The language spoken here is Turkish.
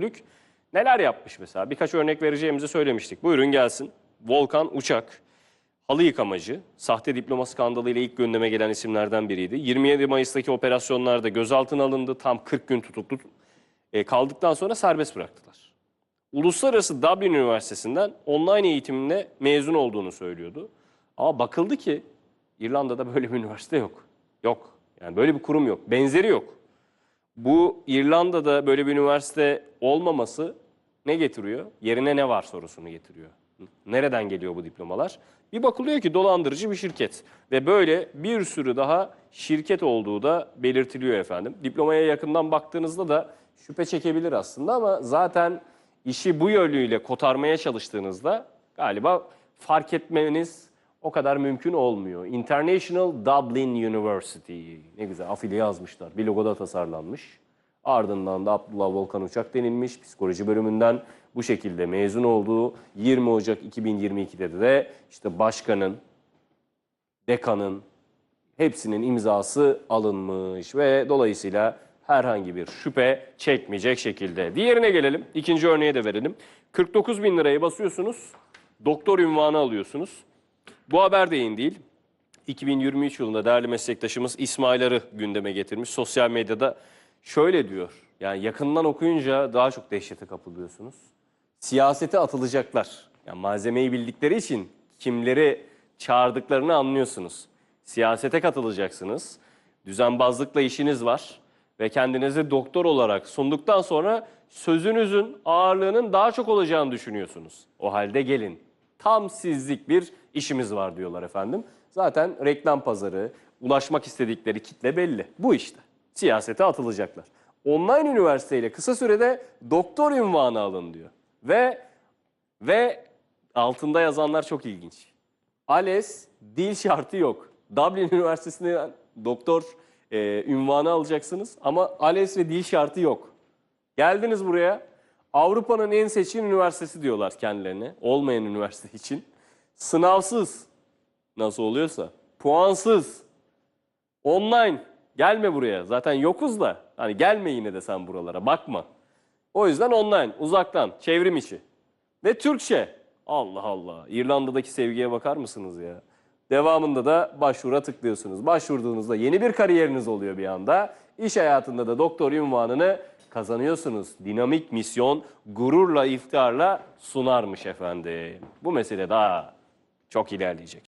Türk neler yapmış mesela? Birkaç örnek vereceğimizi söylemiştik. Buyurun gelsin. Volkan Uçak, halı yıkamacı, sahte diploma skandalı ile ilk gündeme gelen isimlerden biriydi. 27 Mayıs'taki operasyonlarda gözaltına alındı. Tam 40 gün tutuklu e, kaldıktan sonra serbest bıraktılar. Uluslararası Dublin Üniversitesi'nden online eğitimle mezun olduğunu söylüyordu. Ama bakıldı ki İrlanda'da böyle bir üniversite yok. Yok. Yani böyle bir kurum yok. Benzeri yok. Bu İrlanda'da böyle bir üniversite olmaması ne getiriyor? Yerine ne var sorusunu getiriyor. Nereden geliyor bu diplomalar? Bir bakılıyor ki dolandırıcı bir şirket ve böyle bir sürü daha şirket olduğu da belirtiliyor efendim. Diplomaya yakından baktığınızda da şüphe çekebilir aslında ama zaten işi bu yönüyle kotarmaya çalıştığınızda galiba fark etmeniz o kadar mümkün olmuyor. International Dublin University. Ne güzel afili yazmışlar. Bir logoda tasarlanmış. Ardından da Abdullah Volkan Uçak denilmiş. Psikoloji bölümünden bu şekilde mezun olduğu 20 Ocak 2022'de de işte başkanın, dekanın hepsinin imzası alınmış ve dolayısıyla herhangi bir şüphe çekmeyecek şekilde. Diğerine gelelim. İkinci örneğe de verelim. 49 bin liraya basıyorsunuz. Doktor ünvanı alıyorsunuz. Bu haber de yeni değil. 2023 yılında değerli meslektaşımız İsmail Arı gündeme getirmiş. Sosyal medyada şöyle diyor. Yani yakından okuyunca daha çok dehşete kapılıyorsunuz. Siyasete atılacaklar. Yani malzemeyi bildikleri için kimleri çağırdıklarını anlıyorsunuz. Siyasete katılacaksınız. Düzenbazlıkla işiniz var ve kendinizi doktor olarak sunduktan sonra sözünüzün ağırlığının daha çok olacağını düşünüyorsunuz. O halde gelin. Tam sizlik bir işimiz var diyorlar efendim. Zaten reklam pazarı, ulaşmak istedikleri kitle belli. Bu işte. Siyasete atılacaklar. Online üniversiteyle kısa sürede doktor ünvanı alın diyor. Ve ve altında yazanlar çok ilginç. ALES dil şartı yok. Dublin Üniversitesi'nde doktor e, ünvanı alacaksınız ama ALES ve dil şartı yok. Geldiniz buraya Avrupa'nın en seçkin üniversitesi diyorlar kendilerine. Olmayan üniversite için. Sınavsız nasıl oluyorsa. Puansız. Online. Gelme buraya. Zaten yokuz da. Hani gelme yine de sen buralara. Bakma. O yüzden online. Uzaktan. Çevrim içi. Ve Türkçe. Allah Allah. İrlanda'daki sevgiye bakar mısınız ya? Devamında da başvura tıklıyorsunuz. Başvurduğunuzda yeni bir kariyeriniz oluyor bir anda. İş hayatında da doktor ünvanını kazanıyorsunuz. Dinamik misyon gururla, iftiharla sunarmış efendim. Bu mesele daha çok ilerleyecek.